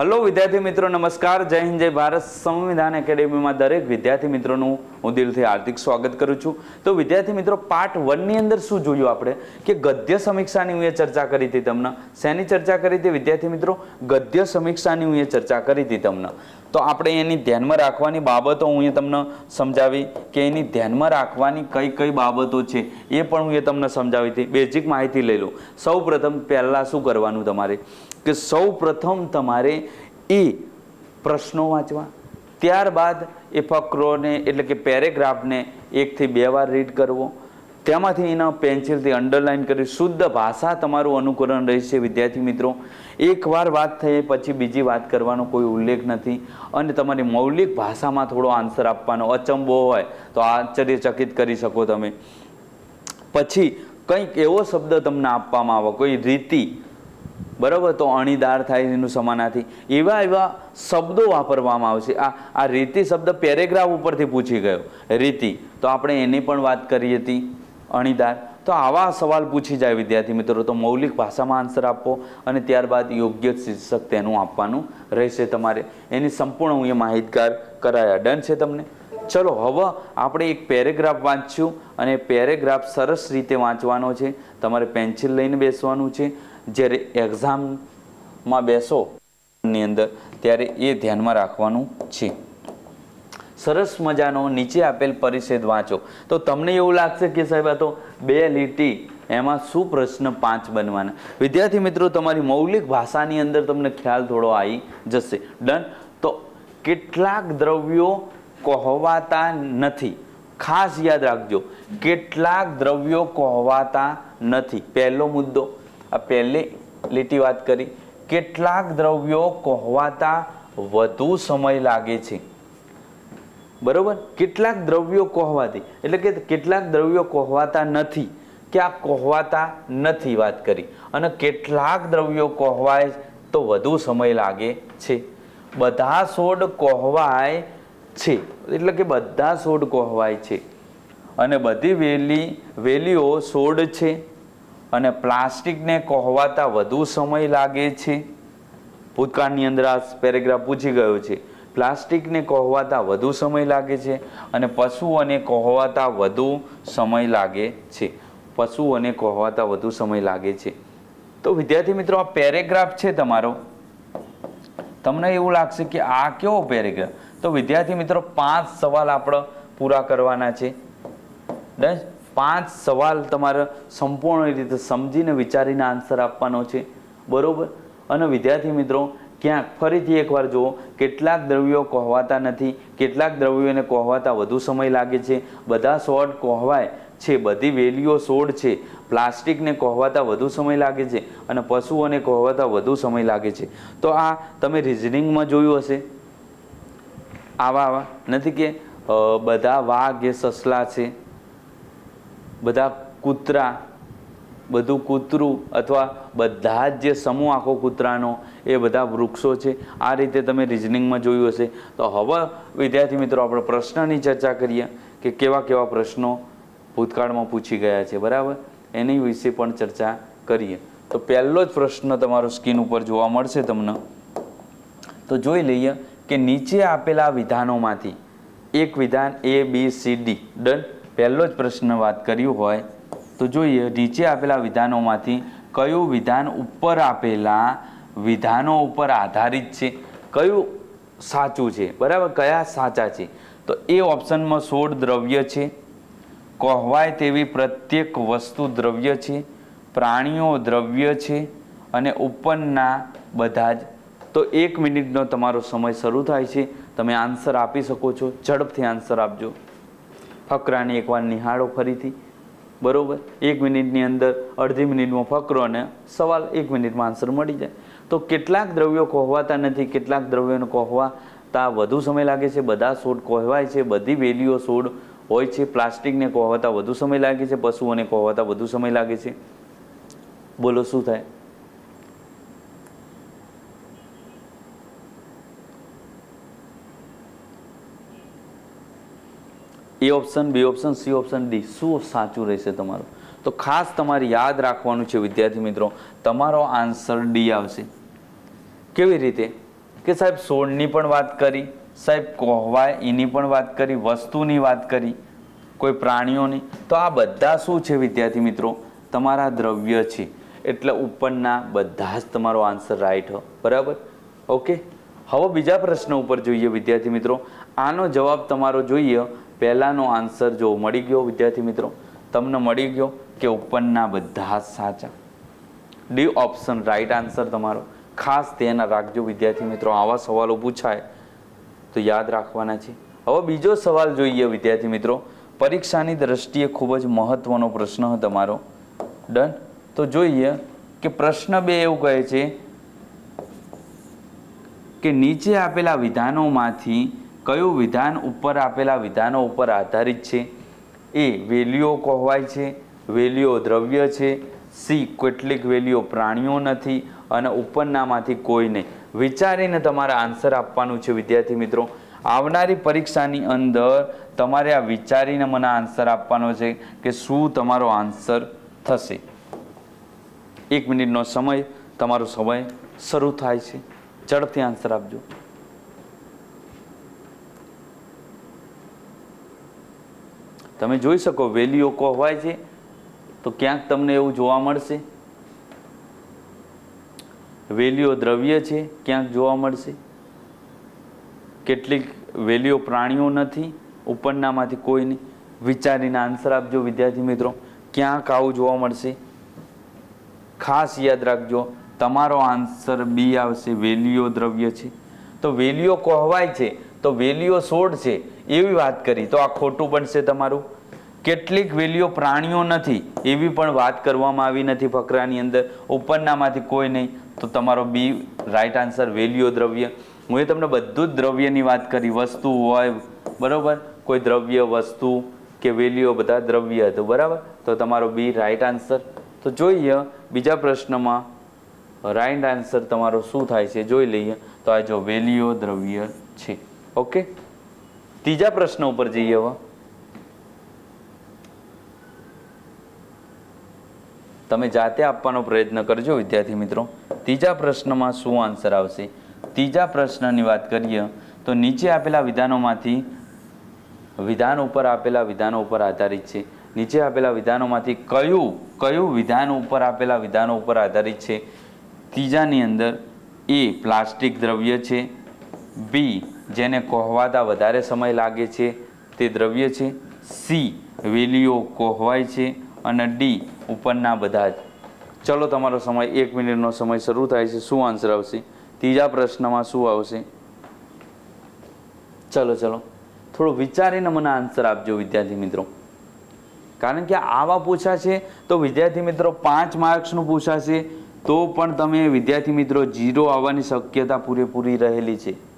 Hello વિદ્યાર્થી મિત્રો, નમસ્કાર. જય હિન્દ, જય ભારત. સંવિધાન એકેડેમીમાં દરેક વિદ્યાર્થી મિત્રોનું હું દિલથી હાર્દિક સ્વાગત કરું છું. તો વિદ્યાર્થી મિત્રો, પાર્ટ વનની અંદર શું જોયું આપણે? કે ગદ્ય સમીક્ષાની હું એ ચર્ચા કરી હતી તમને. શેની ચર્ચા કરી હતી વિદ્યાર્થી મિત્રો? ગદ્ય સમીક્ષાની હું એ ચર્ચા કરી હતી તમને. તો આપણે એની ધ્યાનમાં રાખવાની બાબતો હું એ તમને સમજાવી કે એની ધ્યાનમાં રાખવાની કઈ કઈ બાબતો છે એ પણ હું એ તમને સમજાવી હતી. બેઝિક માહિતી લઈ લો સૌ પ્રથમ પહેલાં શું કરવાનું તમારે? કે સૌ પ્રથમ તમારે એ પ્રશ્નો વાંચવા. ત્યારબાદ એ ફકરોને એટલે કે પેરેગ્રાફને એકથી બે વાર રીડ કરવો. તેમાંથી એના પેન્સિલથી અંડરલાઇન કરી શુદ્ધ ભાષા તમારું અનુકરણ રહેશે. વિદ્યાર્થી મિત્રો, એકવાર વાત થઈ પછી બીજી વાત કરવાનો કોઈ ઉલ્લેખ નથી અને તમારી મૌલિક ભાષામાં થોડો આન્સર આપવાનો અચંબો હોય તો આશ્ચર્યચકિત કરી શકો તમે. પછી કંઈક એવો શબ્દ તમને આપવામાં આવે, કોઈ રીતિ, બરાબર? તો અણીદાર થાય એનું સમાનાથી એવા એવા શબ્દો વાપરવામાં આવશે. આ આ રીતિ શબ્દ પેરેગ્રાફ ઉપરથી પૂછી ગયો. રીતિ. તો આપણે એની પણ વાત કરી હતી. અણીદાર. તો આવા સવાલ પૂછી જાય વિદ્યાર્થી મિત્રો, તો મૌલિક ભાષામાં આન્સર આપો અને ત્યારબાદ યોગ્ય શીર્ષક તેનું આપવાનું રહેશે તમારે. એની સંપૂર્ણ હું એ માહિતગાર કરાયા. ડન છે તમને? ચલો, હવે આપણે એક પેરેગ્રાફ વાંચ્યું અને પેરેગ્રાફ સરસ રીતે વાંચવાનો છે. તમારે પેન્સિલ લઈને બેસવાનું છે. જ્યારે એક્ઝામમાં બેસો ની અંદર, ત્યારે એ ધ્યાનમાં રાખવાનું છે. સરસ મજાનો નીચે આપેલ પરિષેદ વાંચો. તો તમને એવું લાગશે કે સાહેબ આ તો બે લીટી, એમાં શું પ્રશ્ન પાંચ બનવાના? વિદ્યાર્થી મિત્રો, તમારી મૌલિક ભાષાની અંદર તમને ખ્યાલ થોડો આવી જશે. ડન? તો કેટલાક દ્રવ્યો કહેવાતા નથી. ખાસ યાદ રાખજો, કેટલાક દ્રવ્યો કહેવાતા નથી. પહેલો મુદ્દો, આ પહેલી લીટી વાત કરી. કેટલાક દ્રવ્યો કહેવાતા વધુ સમય લાગે છે. બરોબર? કેટલાક દ્રવ્યો કહેવાતી. એટલે કે કેટલાક દ્રવ્યો કહેવાતા નથી. કે આ કહેવાતા નથી વાત કરી. અને કેટલાક દ્રવ્યો કહેવાય તો વધુ સમય લાગે છે. બધા છોડ કહેવાય છે. એટલે કે બધા છોડ કહેવાય છે. અને બધી વેલી, વેલીઓ સોડ છે. અને પ્લાસ્ટિકને કહેવાતા વધુ સમય લાગે છે. ભૂતકાળની અંદર આ પેરેગ્રાફ પૂછી ગયો છે. પ્લાસ્ટિકને કહવાતા વધુ સમય લાગે છે અને પશુઓને કહવાતા વધુ સમય લાગે છે. પશુઓને કહવાતા વધુ સમય લાગે છે. તો વિદ્યાર્થી મિત્રો, આ પેરેગ્રાફ છે તમારો. તમને એવું લાગશે કે આ કેવો પેરેગ્રાફ? તો વિદ્યાર્થી મિત્રો, પાંચ સવાલ આપણે પૂરા કરવાના છે. ડન પાંચ સવાલ તમારે સંપૂર્ણ રીતે સમજીને વિચારીને આન્સર આપવાનો છે. બરોબર? અને વિદ્યાર્થી મિત્રો ક્યાંક ફરીથી એકવાર જુઓ, કેટલાક દ્રવ્યો કહેવાતા નથી, કેટલાક દ્રવ્યોને કહેવાતા વધુ સમય લાગે છે. બધા સોડ કહેવાય છે, બધી વેલીઓ સોડ છે. પ્લાસ્ટિકને કહેવાતા વધુ સમય લાગે છે અને પશુઓને કહેવાતા વધુ સમય લાગે છે. તો આ તમે રિઝનિંગમાં જોયું હશે? આવા આવા. નથી કે બધા વાઘ એ સસલા છે, બધા કૂતરા બધું કૂતરું અથવા બધા જ જે સમૂહ આખો કૂતરાનો, એ બધા વૃક્ષો છે. આ રીતે તમે રિઝનિંગમાં જોયું હશે. તો હવે, વિદ્યાર્થી મિત્રો, આપણે પ્રશ્નની ચર્ચા કરીએ કે કેવા કેવા પ્રશ્નો ભૂતકાળમાં પૂછી ગયા છે. બરાબર? એની વિશે પણ ચર્ચા કરીએ. તો પહેલો જ પ્રશ્ન તમારો સ્કીન ઉપર જોવા મળશે તમને. તો જોઈ લઈએ કે નીચે આપેલા વિધાનોમાંથી એક વિધાન A B C D done પહેલો જ પ્રશ્ન વાત કર્યું હોય તો જોઈએ, નીચે આપેલા વિધાનોમાંથી કયું વિધાન ઉપર આપેલા વિધાનો ઉપર આધારિત છે? કયું સાચું છે? બરાબર, કયા સાચા છે? તો એ ઓપ્શનમાં સોળ દ્રવ્ય છે. કહેવાય તેવી પ્રત્યેક વસ્તુ દ્રવ્ય છે. પ્રાણીઓ દ્રવ્ય છે. અને ઉપરના બધા જ. તો એક મિનિટનો તમારો સમય શરૂ થાય છે. તમે આન્સર આપી શકો છો. ઝડપથી આન્સર આપજો. ફકરાની એકવાર નિહાળો ફરીથી. બરોબર? એક મિનિટની અંદર, અડધી મિનિટમાં ફકરો અને સવાલ એક મિનિટમાં આન્સર મળી જાય. તો કેટલાક દ્રવ્યો કહેવાતા નથી, કેટલાક દ્રવ્યોને કહેવાતા વધુ સમય લાગે છે, બધા સોડ કહેવાય છે, બધી વેલીઓ સોડ હોય છે, પ્લાસ્ટિકને કહેવાતા વધુ સમય લાગે છે, પશુઓને કહેવાતા વધુ સમય લાગે છે. બોલો, શું થાય? A option, B option, C option, D. શું સાચું રહેશે તમારું? તો ખાસ તમારે યાદ રાખવાનું છે, વિદ્યાર્થી મિત્રો, તમારો આન્સર ડી આવશે. કેવી રીતે? કે સાહેબ, સોળની પણ વાત કરી, સાહેબ, કહેવાય એની પણ વાત કરી, વસ્તુની વાત કરી, કોઈ પ્રાણીઓની. તો આ બધા શું છે, વિદ્યાર્થી મિત્રો? તમારા દ્રવ્ય છે. એટલે ઉપરના બધા જ તમારો આન્સર રાઈટ હો. બરાબર? ઓકે? હવે બીજા પ્રશ્ન ઉપર જોઈએ, વિદ્યાર્થી મિત્રો. આનો જવાબ તમારો જોઈએ. પહેલાનો આન્સર જો મળી ગયો, વિદ્યાર્થી મિત્રો, તમને મળી ગયો કે ઉપરના બધા સાચા. ડી ઓપ્શન રાઈટ આન્સર તમારો. ખાસ ધ્યાન રાખજો વિદ્યાર્થી મિત્રો, આવા સવાલો પૂછાય તો યાદ રાખવાના છે. હવે બીજો સવાલ જોઈએ વિદ્યાર્થી મિત્રો, પરીક્ષાની દ્રષ્ટિએ ખૂબ જ મહત્વનો પ્રશ્ન તમારો ડન તો જોઈએ કે પ્રશ્ન બે એવું કહે છે કે નીચે આપેલા વિધાનોમાંથી કયું વિધાન ઉપર આપેલા વિધાનો ઉપર આધારિત છે? એ વેલ્યુઓ કહેવાય છે વેલ્યુઓ દ્રવ્ય છે, સી કેટલીક વેલ્યુઓ પ્રાણીઓ નથી અને ઉપરનામાંથી કોઈ નહીં. વિચારીને તમારે આન્સર આપવાનું છે, વિદ્યાર્થી મિત્રો. આવનારી પરીક્ષાની અંદર તમારે આ વિચારીને મને આન્સર આપવાનો છે કે શું તમારો આન્સર થશે. એક મિનિટનો સમય, તમારો સમય શરૂ થાય છે. ઝડપથી આન્સર આપજો. તમે જોઈ શકો, વેલીઓ કોહવાય છે. તો ક્યાંક તમને એવું જોવા મળશે? વેલીઓ દ્રવ્ય છે, ક્યાંક જોવા મળશે? કેટલીક વેલીઓ પ્રાણીઓ નથી, ઉપરનામાંથી કોઈને વિચારીને આન્સર આપજો વિદ્યાર્થી મિત્રો. ક્યાંક આવું જોવા મળશે? ખાસ યાદ રાખજો, તમારો આન્સર બી આવશે, વેલીઓ દ્રવ્ય છે. તો વેલીઓ કહેવાય છે, તો વેલીઓ સોળ છે. એવી વાત કરી, તો આ ખોટું બનશે તમારું? કેટલીક વેલ્યુઓ પ્રાણીઓ નથી, એવી પણ વાત કરવામાં આવી નથી ફકરાની અંદર. ઉપરનામાંથી કોઈ નહીં. તો તમારો બી રાઈટ આન્સર વેલ્યુઓ દ્રવ્ય. હું એ તમને બધું જ દ્રવ્યની વાત કરી, વસ્તુ હોય, બરાબર? કોઈ દ્રવ્ય, વસ્તુ કે વેલ્યુઓ બધા દ્રવ્ય હતું, બરાબર? તો તમારો બી રાઈટ આન્સર તો જોઈએ, બીજા પ્રશ્નમાં રાઈટ આન્સર તમારો શું થાય છે, જોઈ લઈએ. તો આ જો વેલ્યુઓ દ્રવ્ય છે, ઓકે? ત્રીજા પ્રશ્ન ઉપર જઈએ હવે તમે જાતે આપવાનો પ્રયત્ન કરજો, વિદ્યાર્થી મિત્રો. ત્રીજા પ્રશ્નમાં શું આન્સર આવશે? ત્રીજા પ્રશ્નની વાત કરીએ, તો નીચે આપેલા વિધાનોમાંથી, વિધાન ઉપર આપેલા વિધાનો ઉપર આધારિત છે. નીચે આપેલા વિધાનોમાંથી કયું કયું વિધાન ઉપર આપેલા વિધાનો ઉપર આધારિત છે? ત્રીજાની અંદર એ પ્લાસ્ટિક દ્રવ્ય છે. બી જેને કોહવાતા વધારે સમય લાગે છે તે દ્રવ્ય છે. સી, વેલીઓ કોહવાય છે અને ડી, ઉપરના બધા જ. ચલો તમારો સમય, એક મિનિટનો સમય શરૂ થાય છે. શું આન્સર આવશે? ત્રીજા પ્રશ્નમાં શું આવશે? ચલો ચલો. થોડો વિચારીને મને આન્સર આપજો, વિદ્યાર્થી મિત્રો. કારણ કે આવા પૂછાશે તો વિદ્યાર્થી મિત્રો પાંચ માર્ક્સનું પૂછાશે, તો પણ તમે વિદ્યાર્થી મિત્રો જીરો આવવાની શક્યતા પૂરેપૂરી રહેલી છે.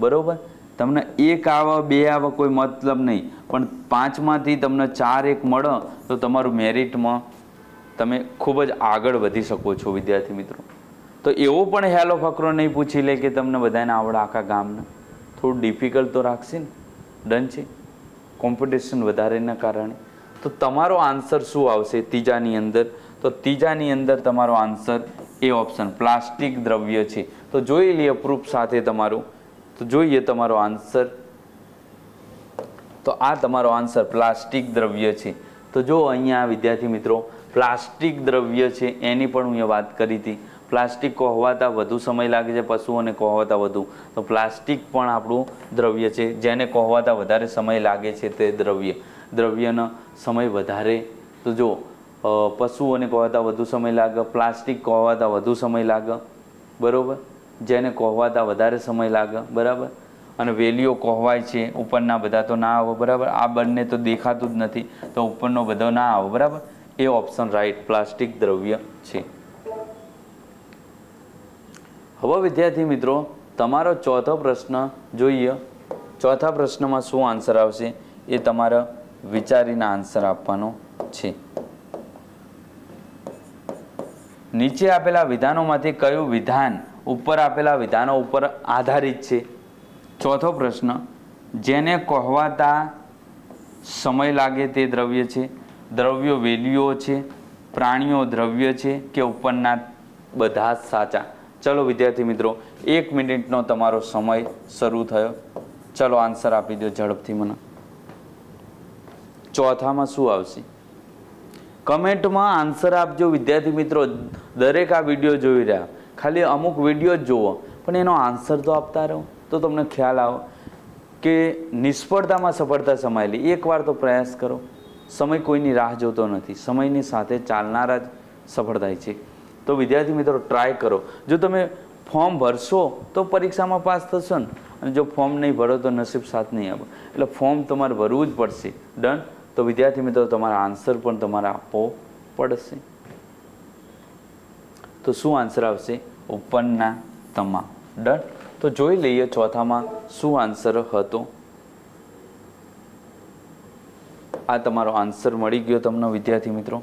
બરોબર? તમને એક આવા, બે આવા કોઈ મતલબ નહીં. પણ પાંચમાંથી તમને ચાર એક મળે, તો તમારું મેરિટમાં તમે ખૂબ જ આગળ વધી શકો છો, વિદ્યાર્થી મિત્રો. તો એવો પણ હેલો ફકરો નહીં પૂછી લે કે તમને બધાને આવડે આખા ગામને. થોડું ડિફિકલ્ટ તો રાખશે ને? ડન છે? કોમ્પિટિશન વધારેના કારણે. તો તમારો આન્સર શું આવશે ત્રીજાની અંદર? તો ત્રીજાની અંદર તમારો આન્સર એ ઓપ્શન પ્લાસ્ટિક દ્રવ્ય છે. તો જોઈ લઈએ પ્રૂફ સાથે તમારું. તો જોઈએ તમારો આન્સર. તો આ તમારો આન્સર પ્લાસ્ટિક દ્રવ્ય છે. તો જો અહીંયા વિદ્યાર્થી મિત્રો, પ્લાસ્ટિક દ્રવ્ય છે, એની પણ હું વાત કરી હતી. પ્લાસ્ટિક કોહવાતા વધુ સમય લાગે છે પશુઓને કોહવાતા વધુ. તો પ્લાસ્ટિક પણ આપણું દ્રવ્ય છે. જેને કોહવાતા વધારે સમય લાગે છે તે દ્રવ્ય. દ્રવ્યનો સમય વધારે. તો જો પશુઓને કોહવાતા વધુ સમય લાગે, પ્લાસ્ટિક કોહવાતા વધુ સમય લાગે. બરોબર? જેને કોહવાતા વધારે સમય લાગે, બરાબર? અને વેલીઓ કોહવાય છે, ઉપરના બધા તો ના આવે, બરાબર? આ બંને તો દેખાતું જ નથી, તો ઉપરનો બધો ના આવે, બરાબર? એ ઓપ્શન રાઈટ પ્લાસ્ટિક દ્રવ્ય છે. હવે વિદ્યાર્થી મિત્રો, તમારો ચોથો પ્રશ્ન જોઈએ. ચોથા પ્રશ્નમાં શું આન્સર આવશે? એ તમારે વિચારીને આન્સર આપવાનો છે. નીચે આપેલા વિધાનોમાંથી કયું વિધાન ઉપર આપેલા વિધાનો ઉપર આધારિત છે. ચોથો પ્રશ્ન, જેને કહેવાતા સમય લાગે તે દ્રવ્ય છે. દ્રવ્યો વેલીઓ છે, પ્રાણીઓ દ્રવ્ય છે કે ઉપરના બધા જ સાચા? ચલો વિદ્યાર્થી મિત્રો, એક મિનિટનો તમારો સમય શરૂ થયો. ચલો આન્સર આપી દો ઝડપથી મને. ચોથામાં શું આવશે? કમેન્ટમાં આન્સર આપજો વિદ્યાર્થી મિત્રો. દરેક આ વીડિયો જોઈ રહ્યા. ખાલી અમુક વીડિયો જ જુઓ. પણ એનો આન્સર તો આપતા રહો. તો તમને ખ્યાલ આવે કે નિષ્ફળતામાં સફળતા સમાયેલી. એકવાર તો પ્રયાસ કરો. સમય કોઈની રાહ જોતો નથી. સમયની સાથે ચાલનારા જ સફળ થાય છે. તો વિદ્યાર્થી મિત્રો ટ્રાય કરો. જો તમે ફોર્મ ભરશો, તો પરીક્ષામાં પાસ થશો ને. અને જો ફોર્મ નહીં ભરો, તો નસીબ સાથ નહીં આપો. એટલે ફોર્મ તમારે ભરવું જ પડશે. ડન તો વિદ્યાર્થી મિત્રો, તમારા આન્સર પણ તમારે આપવો પડશે. તો શું આન્સર આવશે? ઉપરના તમામ. ડન તો જોઈ લઈએ ચોથામાં શું આન્સર હતો. આ તમારો આન્સર મળી ગયો તમને, વિદ્યાર્થી મિત્રો.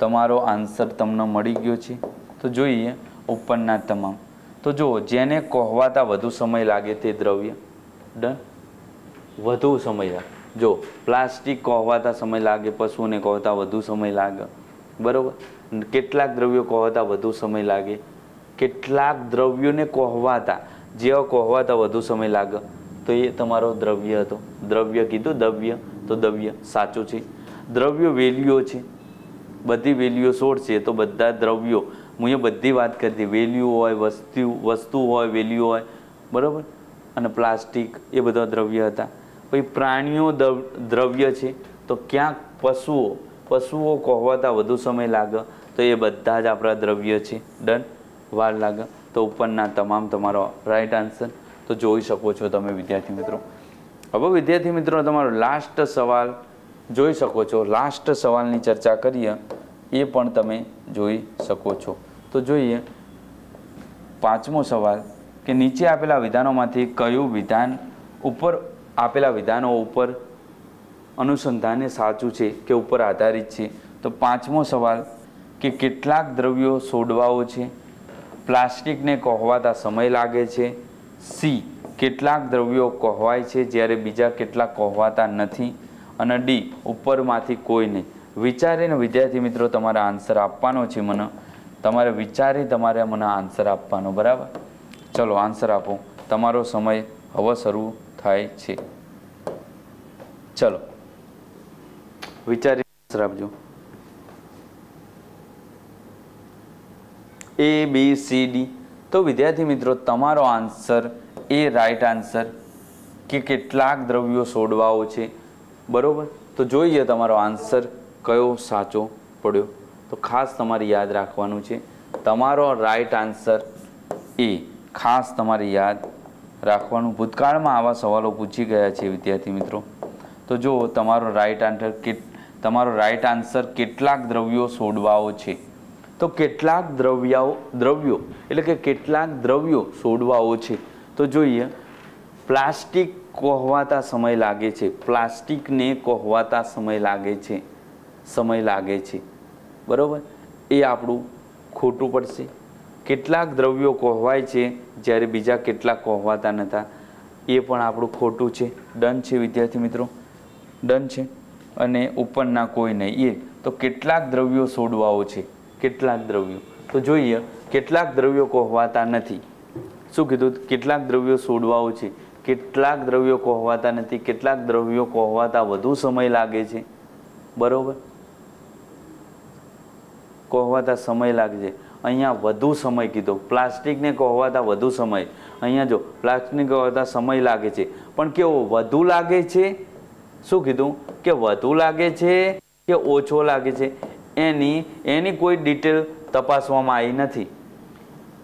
તમારો આન્સર તમને મળી ગયો છે. તો જોઈએ ઉપરના તમામ. તો જુઓ, જેને કહેવાતા વધુ સમય લાગે તે દ્રવ્ય. ડન વધુ સમય લાગે. જો પ્લાસ્ટિક કહેવાતા સમય લાગે, પશુને કહેતા વધુ સમય લાગે. બરોબર? કેટલાક દ્રવ્યો કોહવાતા વધુ સમય લાગે. કેટલાક દ્રવ્યોને કહેવાતા. જેવા કહેવાતા વધુ સમય લાગે, તો એ તમારો દ્રવ્ય હતો. દ્રવ્ય કીધું, દ્રવ્ય, તો દ્રવ્ય સાચું છે. દ્રવ્યો વેલ્યુઓ છે. બધી વેલ્યુઓ સોળ છે, તો બધા દ્રવ્યો, હું એ બધી વાત કરતી વેલ્યુ હોય, વસ્તુ વસ્તુ હોય વેલ્યુ હોય, બરાબર? અને પ્લાસ્ટિક, એ બધા દ્રવ્ય હતા. પછી પ્રાણીઓ દ્રવ- દ્રવ્ય છે, તો ક્યાંક પશુઓ પશુઓ કહેવાતા વધુ સમય લાગે તો એ બધા જ આપણા દ્રવ્ય છે. ડન વાર લાગે. તો ઉપરના તમામ તમારો રાઈટ આન્સર તો જોઈ શકો છો તમે વિદ્યાર્થી મિત્રો. હવે વિદ્યાર્થી મિત્રો, તમારો લાસ્ટ સવાલ જોઈ શકો છો. લાસ્ટ સવાલની ચર્ચા કરીએ, એ પણ તમે જોઈ શકો છો. તો જોઈએ, પાંચમો સવાલ કે નીચે આપેલા વિધાનોમાંથી કયું વિધાન ઉપર, આપેલા વિધાનો ઉપર અનુસંધાને સાચું છે કે ઉપર આધારિત છે? તો પાંચમો સવાલ, કે કેટલાક દ્રવ્યો સોડવાઓ છે? પ્લાસ્ટિકને કહવાતા સમય લાગે છે. સી, કેટલાક દ્રવ્યો કહવાય છે જ્યારે બીજા કેટલાક કહવાતા નથી. અને ડી, ઉપરમાંથી કોઈ નહીં. વિચારીને વિદ્યાર્થી મિત્રો, તમારે આન્સર આપવાનો છે મને. તમારે વિચારી તમારે મને આન્સર આપવાનો, બરાબર? ચલો, આન્સર આપો. તમારો સમય હવે શરૂ થાય છે. ચલો. વિચારી આપજો એ બી સી ડી તો વિદ્યાર્થી મિત્રો, તમારો આન્સર એ રાઈટ આન્સર કે કેટલાક દ્રવ્યો સોડવાઓ છે. બરોબર? તો જોઈએ તમારો આન્સર કયો સાચો પડ્યો. તો ખાસ તમારે યાદ રાખવાનું છે. તમારો રાઈટ આન્સર એ ખાસ તમારે યાદ રાખવાનું. ભૂતકાળમાં આવા સવાલો પૂછી ગયા છે વિદ્યાર્થી મિત્રો. તો જો તમારો રાઈટ આન્સર કે તમારો રાઈટ આન્સર કેટલાક દ્રવ્યો સોડવાઓ છે. તો કેટલાક દ્રવ્યાઓ, દ્રવ્યો, એટલે કે કેટલાક દ્રવ્યો સોડવાઓ છે. તો જોઈએ, પ્લાસ્ટિક કોહવાતા સમય લાગે છે. પ્લાસ્ટિકને કોહવાતા સમય લાગે છે. સમય લાગે છે. બરાબર? એ આપણું ખોટું પડશે. કેટલાક દ્રવ્યો કોહવાય છે, જ્યારે બીજા કેટલાક કોહવાતા નહોતા એ પણ આપણું ખોટું છે. ડન છે, વિદ્યાર્થી મિત્રો? ડન છે? અને ઉપરના કોઈ નહીં એ તો કેટલાક દ્રવ્યો સોડવાઓ છે. કેટલાક દ્રવ્યો. તો જોઈએ, કેટલાક દ્રવ્યો કોહવાતા નથી. શું કીધું? કેટલાક દ્રવ્યો સોડવાઓ છે. કેટલાક દ્રવ્યો કોહવાતા નથી. કેટલાક દ્રવ્યો કોહવાતા વધુ સમય લાગે છે. બરોબર? કોહવાતા સમય લાગે છે. અહીંયા વધુ સમય કીધો. પ્લાસ્ટિકને કહેવાતા વધુ સમય. અહીંયા જો, પ્લાસ્ટિકને કહેવાતા સમય લાગે છે. પણ કેવો? વધુ લાગે છે શું કીધું? કે વધુ લાગે છે કે ઓછો લાગે છે? એની એની કોઈ ડિટેલ તપાસવામાં આવી નથી.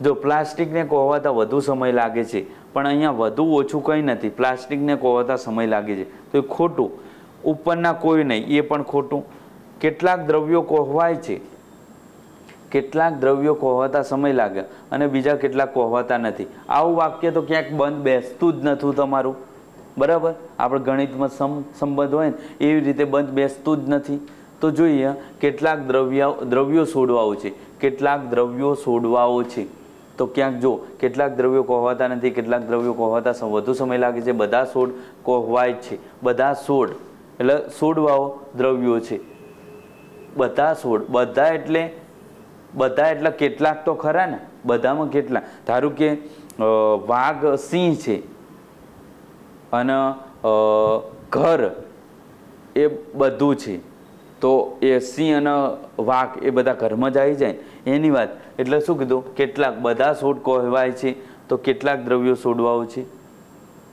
જો પ્લાસ્ટિકને કોહવાતા વધુ સમય લાગે છે, પણ અહીંયા વધુ ઓછું કંઈ નથી. પ્લાસ્ટિકને કોહવાતા સમય લાગે છે. તો એ ખોટું. ઉપરના કોઈ નહીં, એ પણ ખોટું. કેટલાક દ્રવ્યો કોહવાય છે. કેટલાક દ્રવ્યો કોહવાતા સમય લાગે અને બીજા કેટલાક કોહવાતા નથી. આવું વાક્ય તો ક્યાંક બંધ બેસતું જ નથી તમારું. બરાબર? આપણે ગણિતમાં સમ, સંબંધ હોય ને, એવી રીતે બંધ બેસતું જ નથી. તો જોઈએ, કેટલાક દ્રવ્ય દ્રવ્યો છોડવાઓ છે. કેટલાક દ્રવ્યો છોડવાઓ છે. તો ક્યાંક જો, કેટલાક દ્રવ્યો કોહવાતા નથી, કેટલાક દ્રવ્યો કોહવાતા વધુ સમય લાગે છે. બધા સોડ કોહવાય છે. બધા સોડ, એટલે સોડવાઓ દ્રવ્યો છે. બધા સોડ, બધા એટલે બધા એટલે કેટલાક તો ખરા ને? બધામાં કેટલા? ધારો કે વાઘ સિંહ છે. અને ઘર એ બધું છે. તો એ સિંહ અને વાઘ એ બધા ઘરમાં જ આવી જાય. એની વાત, એટલે શું કીધું? કેટલાક બધા છોડ કહેવાય છે, તો કેટલાક દ્રવ્યો છોડવાઓ છે.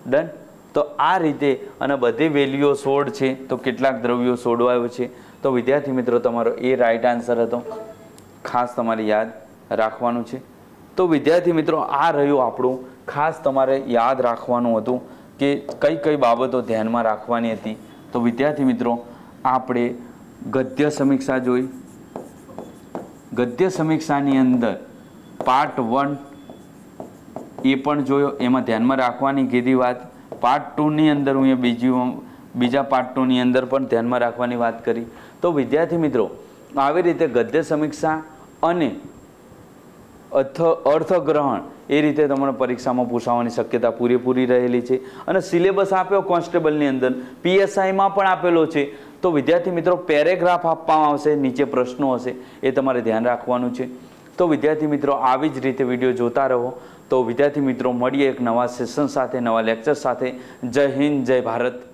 ડન તો આ રીતે અને બધી વેલ્યુઓ સોળ છે, તો કેટલાક દ્રવ્યો સોડવાયો છે. તો વિદ્યાર્થી મિત્રો, તમારો એ રાઈટ આન્સર હતો. ખાસ તમારે યાદ રાખવાનું છે. તો વિદ્યાર્થી મિત્રો, આ રહ્યું આપણું ખાસ તમારે યાદ રાખવાનું હતું. કે કઈ કઈ બાબતો ધ્યાનમાં રાખવાની હતી? તો વિદ્યાર્થી મિત્રો, આપણે ગદ્ય સમીક્ષા જોઈ. ગદ્ય સમીક્ષાની અંદર પાર્ટ વન એ પણ જોયો. એમાં ધ્યાનમાં રાખવાની કીધી વાત. પાર્ટ ટુની અંદર હું એ બીજી બીજા પાર્ટ ટુની અંદર પણ ધ્યાનમાં રાખવાની વાત કરી. તો વિદ્યાર્થી મિત્રો, આવી રીતે ગદ્ય સમીક્ષા અને અર્થ અર્થગ્રહણ, એ રીતે તમને પરીક્ષામાં પૂછાવાની શક્યતા પૂરેપૂરી રહેલી છે. અને સિલેબસ આપ્યો કોન્સ્ટેબલની અંદર પીએસઆઈમાં પણ આપેલો છે. તો વિદ્યાર્થી મિત્રો, પેરેગ્રાફ આપવામાં આવશે, નીચે પ્રશ્નો હશે, એ તમારે ધ્યાન રાખવાનું છે. તો વિદ્યાર્થી મિત્રો, આવી જ રીતે વીડિયો જોતા રહો. તો વિદ્યાર્થી મિત્રો, મળીએ એક નવા સેશન સાથે, નવા લેક્ચર સાથે. જય હિન્દ, જય ભારત.